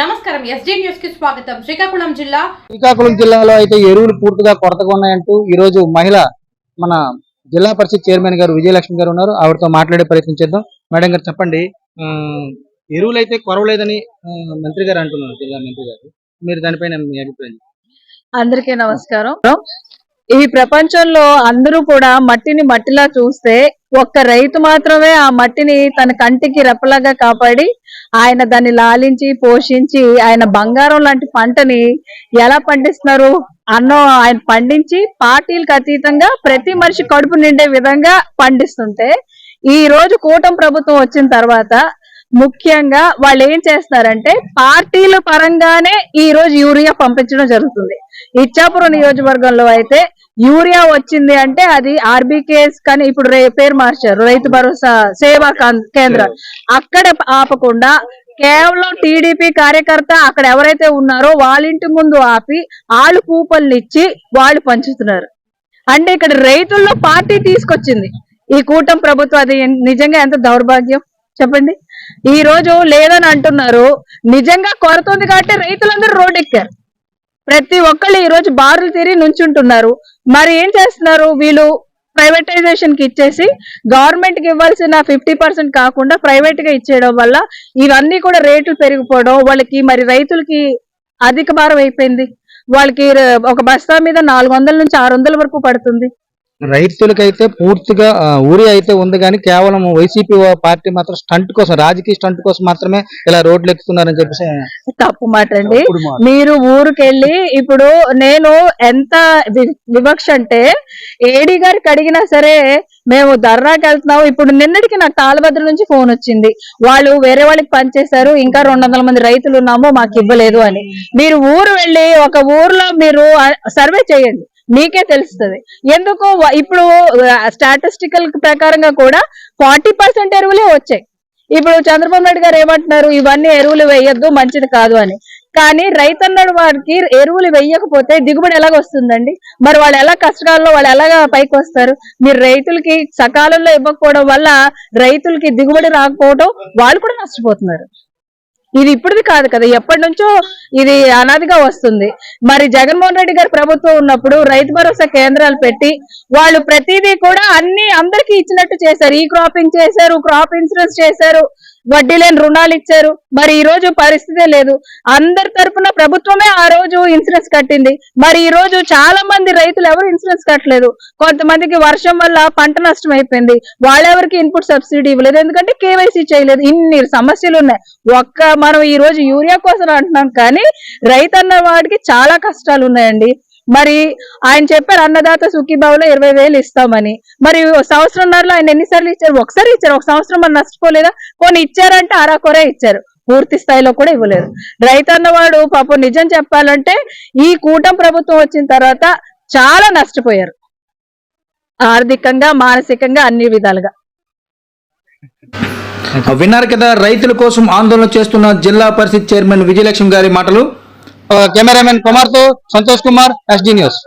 నమస్కారం ఎస్డీ న్యూస్కి స్వాగతం. శ్రీకాకుళం జిల్లా శ్రీకాకుళం జిల్లాలో అయితే ఎరువులు పూర్తిగా కొరతగా ఉన్నాయంటూ ఈ రోజు మహిళ మన జిల్లా పరిషత్ చైర్మన్ గారు విజయలక్ష్మి గారు ఉన్నారు. ఆవిడతో మాట్లాడే ప్రయత్నం చేద్దాం. మేడం గారు చెప్పండి. ఎరువులు అయితే కొరవలేదని మంత్రి గారు అంటున్నారు జిల్లా మంత్రి గారు. మీరు దానిపైన మీ అభిప్రాయం. అందరికీ నమస్కారం. ఈ ప్రపంచంలో అందరూ కూడా మట్టిని మట్టిలా చూస్తే ఒక్క రైతు మాత్రమే ఆ మట్టిని తన కంటికి రెప్పలాగా కాపాడి ఆయన దాన్ని లాలించి పోషించి ఆయన బంగారం లాంటి పంటని ఎలా పండిస్తున్నారు అన్నం ఆయన పండించి పార్టీలకు అతీతంగా ప్రతి మనిషి కడుపు నిండే విధంగా పండిస్తుంటే ఈ రోజు కూటమి ప్రభుత్వం వచ్చిన తర్వాత ముఖ్యంగా వాళ్ళు ఏం చేస్తున్నారంటే పార్టీల పరంగానే ఈ రోజు యూరియా పంపించడం జరుగుతుంది. ఇచ్చాపురం నియోజకవర్గంలో అయితే యూరియా వచ్చింది అంటే అది ఆర్బీకేఎస్ కానీ ఇప్పుడు పేరు మార్చారు రైతు భరోసా సేవా కేంద్రం. అక్కడ ఆపకుండా కేవలం టీడీపీ కార్యకర్త అక్కడ ఎవరైతే ఉన్నారో వాళ్ళ ఇంటి ముందు ఆపి వాళ్ళు కూపన్లు ఇచ్చి వాళ్ళు పంచుతున్నారు. అంటే ఇక్కడ రైతుల్లో పార్టీ తీసుకొచ్చింది. ఈ కూటమి ప్రభుత్వం అది నిజంగా ఎంత దౌర్భాగ్యం? చెప్పండి. ఈ రోజు లేదని అంటున్నారు. నిజంగా కొరత ఉంది కాబట్టి రైతులందరూ రోడ్ ఎక్కారు ప్రతి ఒక్కళ్ళు ఈ రోజు బారులు తీరి నుంచుంటున్నారు. మరి ఏం చేస్తున్నారు? వీళ్ళు ప్రైవేటైజేషన్కి ఇచ్చేసి గవర్నమెంట్కి ఇవ్వాల్సిన ఫిఫ్టీ పర్సెంట్ కాకుండా ప్రైవేట్గా ఇచ్చేయడం వల్ల ఇవన్నీ కూడా రేట్లు పెరిగిపోవడం వాళ్ళకి మరి రైతులకి అధిక భారం అయిపోయింది. వాళ్ళకి ఒక బస్తా మీద నాలుగు వందల నుంచి ఆరు వందల వరకు పడుతుంది. రైతులకైతే పూర్తిగా ఊరి అయితే ఉంది కానీ కేవలం వైసీపీ పార్టీ మాత్రం స్టంట్ కోసం రాజకీయ స్టంట్ కోసం మాత్రమే ఇలా రోడ్లు ఎక్కుతున్నారని చెప్పేసి తప్పు మాట అండి. మీరు ఊరికెళ్ళి ఇప్పుడు నేను ఎంత వివక్ష అంటే ఏడీ గారికి అడిగినా సరే మేము ధర్నాకి వెళ్తున్నాం ఇప్పుడు నిన్నటికి నాకు తాళభద్ర నుంచి ఫోన్ వచ్చింది. వాళ్ళు వేరే వాళ్ళకి పనిచేశారు. ఇంకా రెండు వందల మంది రైతులు ఉన్నాము మాకు ఇవ్వలేదు అని. మీరు ఊరు వెళ్ళి ఒక ఊర్లో మీరు సర్వే చేయండి. మీకే తెలుస్తుంది. ఎందుకు ఇప్పుడు స్టాటిస్టికల్ ప్రకారంగా కూడా ఫార్టీ పర్సెంట్ ఎరువులే వచ్చాయి. ఇప్పుడు చంద్రబాబు నాయుడు గారు ఏమంటున్నారు ఇవన్నీ ఎరువులు వేయొద్దు మంచిది కాదు అని. కానీ రైతన్నడు వారికి ఎరువులు వేయకపోతే దిగుబడి ఎలాగ వస్తుందండి? మరి వాళ్ళు ఎలా కష్టకాలంలో వాళ్ళు ఎలాగ పైకి వస్తారు మీరు రైతులకి సకాలంలో ఇవ్వకపోవడం వల్ల రైతులకి దిగుబడి రాకపోవడం వాళ్ళు కూడా నష్టపోతున్నారు. ఇది ఇప్పుడుది కాదు కదా ఎప్పటి నుంచో ఇది అనాదిగా వస్తుంది. మరి జగన్మోహన్ రెడ్డి గారు ప్రభుత్వం ఉన్నప్పుడు రైతు భరోసా కేంద్రాలు పెట్టి వాళ్ళు ప్రతిదీ కూడా అన్ని అందరికీ ఇచ్చినట్టు చేశారు. ఈ క్రాపింగ్ చేశారు క్రాప్ ఇన్సూరెన్స్ చేశారు. వడ్డీ లేని రుణాలు ఇచ్చారు. మరి ఈ రోజు పరిస్థితే లేదు. అందరి తరఫున ప్రభుత్వమే ఆ రోజు ఇన్సూరెన్స్ కట్టింది. మరి ఈ రోజు చాలా మంది రైతులు ఎవరు ఇన్సూరెన్స్ కట్టలేదు. కొంతమందికి వర్షం వల్ల పంట నష్టం అయిపోయింది. వాళ్ళెవరికి ఇన్పుట్ సబ్సిడీ ఇవ్వలేదు. ఎందుకంటే కేవైసీ చేయలేదు. ఇన్ని సమస్యలు ఉన్నాయి. ఒక్క మనం ఈ రోజు యూరియా కోసం అంటున్నాం కానీ రైతు అన్న వాడికి చాలా కష్టాలు ఉన్నాయండి. మరి ఆయన చెప్పారు అన్నదాత సుఖీభావులో ఇరవై వేలు ఇస్తామని. మరి సంవత్సరంన్నరలో ఆయన ఎన్నిసార్లు ఇచ్చారు? ఒకసారి ఇచ్చారు. ఒక సంవత్సరం మరి నష్టపోలేదా? కొన్ని ఇచ్చారంటే అరాకొరే ఇచ్చారు. పూర్తి స్థాయిలో కూడా ఇవ్వలేదు. రైతన్న వాడు పాపం నిజం చెప్పాలంటే ఈ కూటమి ప్రభుత్వం వచ్చిన తర్వాత చాలా నష్టపోయారు. ఆర్థికంగా మానసికంగా అన్ని విధాలుగా. విన్నారు కదా రైతుల కోసం ఆందోళన చేస్తున్న జిల్లా పరిషత్ చైర్మన్ విజయలక్ష్మి గారి మాటలు. કેમેરામેન કુમારતો સંતોષ કુમાર એસડી ન્યૂઝ.